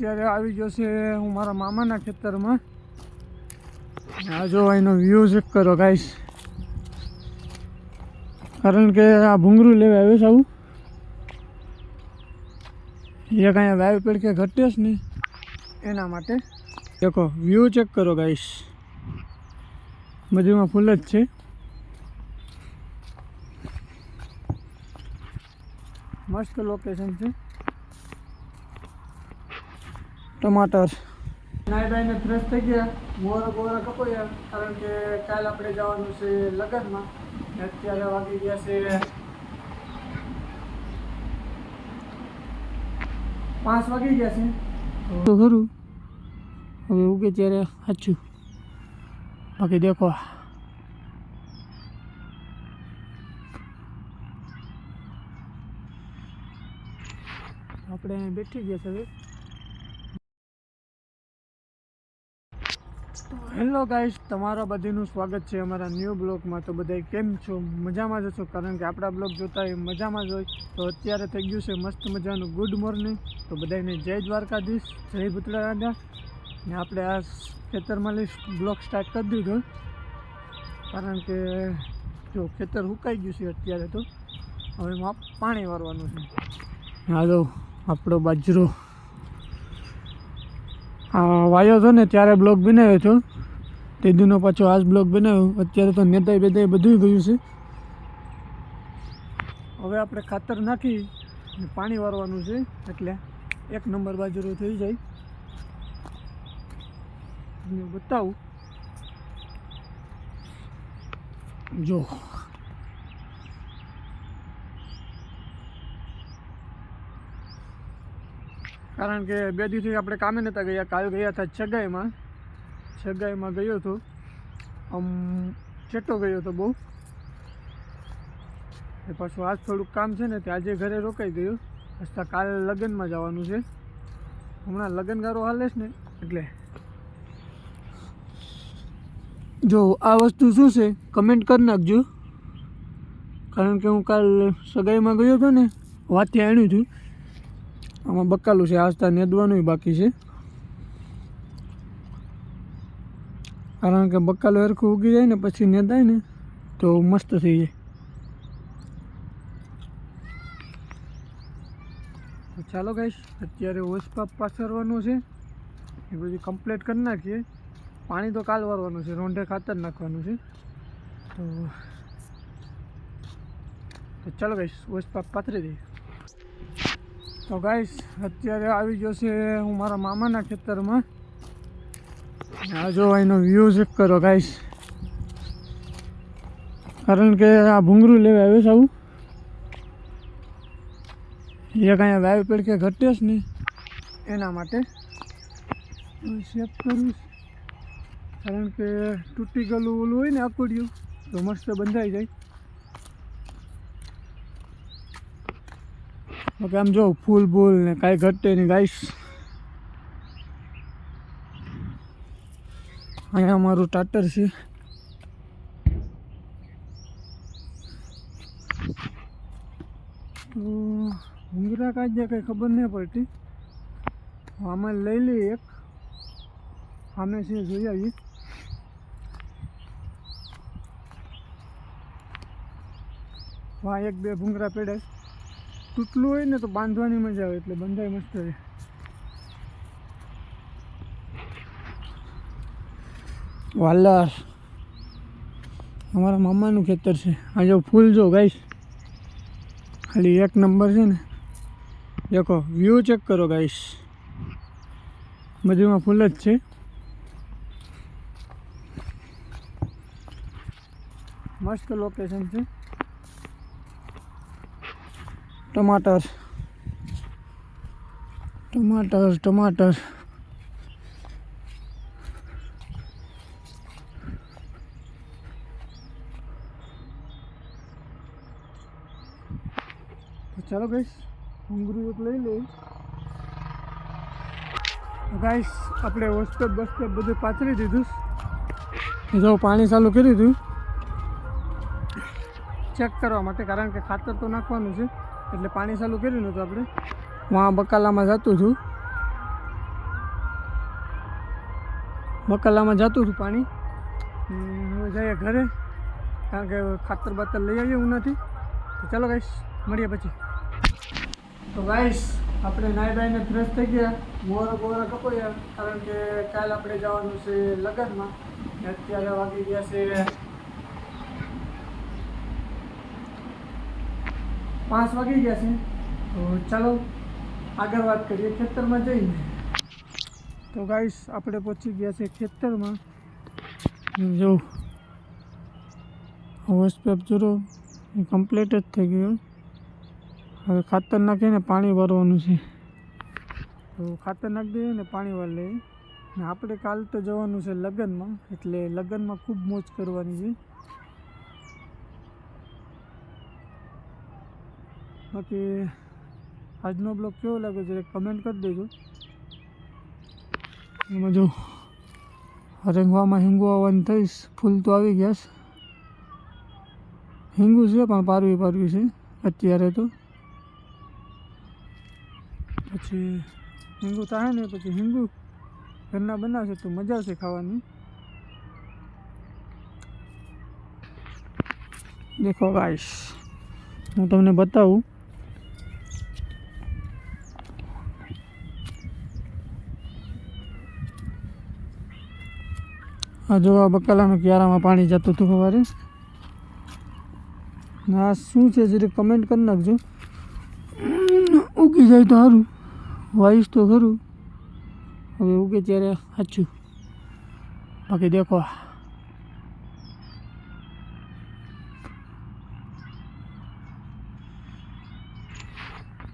અત્યારે આવી ગયો છે હું મારા મામાના ખેતરમાં. આ જો એનો વ્યૂ ચેક કરો ગાઈશ કારણ કે આ ભૂંગરું લેવા આવ્યો છે આવું એ કાંઈ વાયુ પેડ કે ઘટે છે ને એના માટે દેખો વ્યૂ ચેક કરો ગાઈશ બધીમાં ફૂલ જ છે. મસ્ત લોકેશન છે. ટમાટર નાયબાઈને ફ્રેશ થઈ ગયા. મોરા બોરા કપાયા કારણ કે કાલ આપણે જવાનું છે લગ્નમાં. ને અત્યારે વાગી ગયા છે પાંચ વાગી ગયા છે. તો ખરું હવે ઉગે ત્યારે સાચું બાકી દેખો આપણે અહીં બેઠી ગયા છે હેલો ગાઈસ, તમારા બધીનું સ્વાગત છે અમારા ન્યૂ બ્લોગમાં. તો બધા કેમ છો? મજામાં જ છો કારણ કે આપણા બ્લોગ જોતા હોય મજામાં જ હોય. તો અત્યારે થઈ ગયું છે મસ્ત મજાનું ગુડ મોર્નિંગ. તો બધાને જય દ્વારકાધીશ, જય ભૂતળા રાજા. ને આપણે આ ખેતરમાં લઈ બ્લોગ સ્ટાર્ટ કરી દીધો. કારણ કે જો ખેતર સુકાઈ ગયું છે અત્યારે તો. હવે પાણી વારવાનું છે. હાલો આપણો બાજરો વાયો હતો ને, ત્યારે બ્લોગ બનાવ્યો હતો. તે દિનો પાછો આજ બ્લોગ બનાવ્યો. અત્યારે તો નેતાઈ બેતાઈ બધું ગયું છે. હવે આપણે ખાતર નાખી પાણી વારવાનું છે, એટલે એક નંબર બાજરો થઈ જાય. તમને બતાવું. જો. કારણ કે બે દિવસથી આપણે કામે નહોતા ગયા. કાલ ગયા હતા છગાઈમાં. છગાઈમાં ગયો હતો. આમ ચેટો ગયો હતો બહુ. એ પાછું આજ થોડુંક કામ છે ને, તે આજે ઘરે રોકાઈ ગયું. રસ્તા કાલે લગ્નમાં જવાનું છે. હમણાં લગ્નગારો હાલે છે ને, એટલે. જો, આ વસ્તુ શું છે કમેન્ટ કરી નાખજો. કારણ કે હું કાલ સગાઈમાં ગયો હતો ને વાતથી આણ્યું છું આમાં બકાલું છે આસ્તા નેદવાનું બાકી છે. કારણ કે બકાલું હરખું ઉગી જાય ને પછી નેદાય ને, તો મસ્ત થઈ જાય. ચાલો ગાઈશ અત્યારે ઓસપાપ પાછળવાનું છે. એ બધું કમ્પ્લીટ કરી નાખીએ. પાણી તો કાલ વારવાનું છે, રોંઢે ખાતર નાખવાનું છે. તો ચાલો ગાઈશ ઓસપાપ પાથરી દઈએ. તો ગાઈસ અત્યારે આવી ગયો છે હું મારા મામાના ખેતરમાં. આ જો એનો વ્યૂ ચેક કરો ગાઈસ કારણ કે આ ભૂંગરું લેવા આવ્યો છે. આવું એ કાંઈ વાયુ પેડ કે ઘટે છે ને એના માટે ચેક કરું કારણ કે તૂટી ગયેલું ઓલું હોય ને આકુડિયું તો મસ્ત બંધાઈ જાય. ઓકે આમ જો, ફૂલ બૂલ ને કાંઈ ઘટે નહીં ગાઈશ અહીંયા અમારું ટાટર છે. ભૂંગરા કાઢ્યા કંઈ ખબર નહીં પડતી. આમાં લઈ લઈએ એક. સામે છે જોઈ આવીએ. હા, એક બે ભૂંગરા પેડાય તૂટલું હોય ને તો બાંધવાની મજા આવે એટલે બંધાય મસ્ત રહે. વાલ્લાર અમારા મામાનું ખેતર છે. આ જો ફૂલ જો ગાઈશ ખાલી એક નંબર છે ને. દેખો વ્યૂ ચેક કરો ગાઈશ બધીમાં ફૂલ જ છે. મસ્ત લોકેશન છે. ટમાટર. ટમાટર ટમાટર. ચાલો ગાઈસ ડુંગળી એક લઈ લઈ ગાઈસ આપણે વસ્તર બસ્તર બધું પાથરી દીધું. જો પાણી ચાલુ કરી દીધું. ચેક કરવા માટે, કારણ કે ખાતર તો નાખવાનું છે. એટલે પાણી ચાલુ કર્યું નહોતું આપણે. વાં બકાલામાં જતું હતું બકાલામાં જતું હતું પાણી. હવે જઈએ ઘરે. કારણ કે ખાતર બાતર લઈ આવીએ નથી તો ચાલો ગાઈશ મળીએ પછી. તો ગાઈશ આપણે નાઈ બાઈને ફ્રેશ થઈ ગયા. મોરા બોરા કપાયા. કારણ કે કાલ આપણે જવાનું છે લગ્નમાં. અત્યારે વાગી ગયા છે પાંચ વાગી ગયા છે. તો ચાલો આગળ વાત કરીએ ખેતરમાં જઈને. તો ગાઈસ આપણે પહોંચી ગયા છે ખેતરમાં. જો હોસ જોરો એ કમ્પ્લીટ જ થઈ ગયો. હવે ખાતર નાખીને પાણી વારવાનું છે. તો ખાતર નાખી દઈએ ને પાણી વાર લઈએ. ને આપણે કાલ તો જવાનું છે લગ્નમાં, એટલે લગ્નમાં ખૂબ મોજ કરવાની છે. બાકી આજનો બ્લોગ કેવો લાગે છે કમેન્ટ કરી દેજો. એમાં જો રેંગવામાં હિંગુ આવવાની થઈશ, ફૂલ તો આવી ગયા છે. હિંગુ છે પણ પારવી પારવી છે, અત્યારે તો. પછી હિંગુ થાય ને, પછી હિંગુ ઘરના બનાવશે તો મજા આવશે ખાવાની. દેખો ગાઈશ હું તમને બતાવું આ જો આ બકાલાનું ક્યારામાં પાણી જતું હતું સવારે આ શું છે જરી કમેન્ટ કરી નાખજો. ઉગી જાય તો સારું વાઈશ તો ખરું. હવે ઉગે ત્યારે સાચું. બાકી દેખો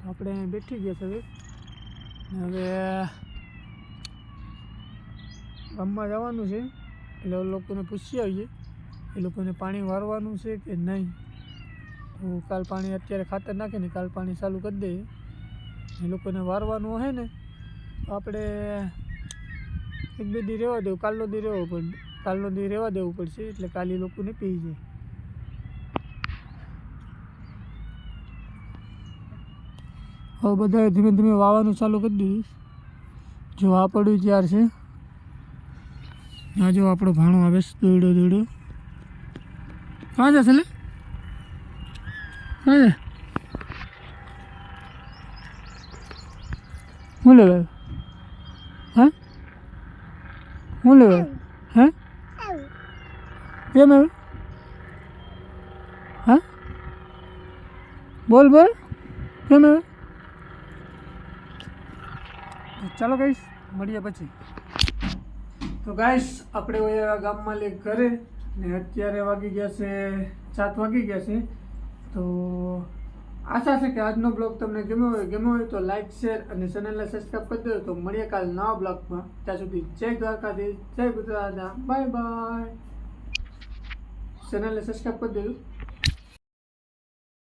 આપણે બેઠી ગયા છે હવે. ગામમાં જવાનું છે. એટલે લોકોને પૂછી આવીએ. એ લોકોને પાણી વારવાનું છે કે નહીં? તો કાલ પાણી અત્યારે ખાતર નાખે ને કાલ પાણી ચાલુ કરી દઈએ. એ લોકોને વારવાનું હોય ને, તો આપણે એક બે દી રહેવા દેવું. કાલનો દી રહેવો પણ, કાલનો દી રહેવા દેવું પડશે એટલે કાલે લોકોને પી જાય હવે બધાએ ધીમે ધીમે વાવવાનું ચાલુ કરી દીધું જો આ પડ્યું ત્યાર છે. આ જો આપણો ભાણો આવે છે દોડ્યો દોડ્યો કાં જશે લે કાં જાય હું. લેવા હા? હું લેવા હે? કેમ આવ્યું હા? બોલ બોલ. કેમ આવ્યું ચાલો કહીશ મળીએ પછી. તો ગાઈશ આપણે ઓયા ગામમાં લે ઘરે ને અત્યારે વાગી ગયા છે, સાત વાગી ગયા છે. તો આશા છે કે આજનો બ્લોગ તમને ગમ્યો હોય ગમ્યો હોય તો લાઇક શેર અને ચેનલને સબસ્ક્રાઈબ કરી દો તો મળીએ કાલ નવા બ્લોગમાં. ત્યાં સુધી જય દ્વારકાધીશ, જય ગુજરાત બાય બાય. ચેનલને સબસ્ક્રાઈબ કરી દેજો.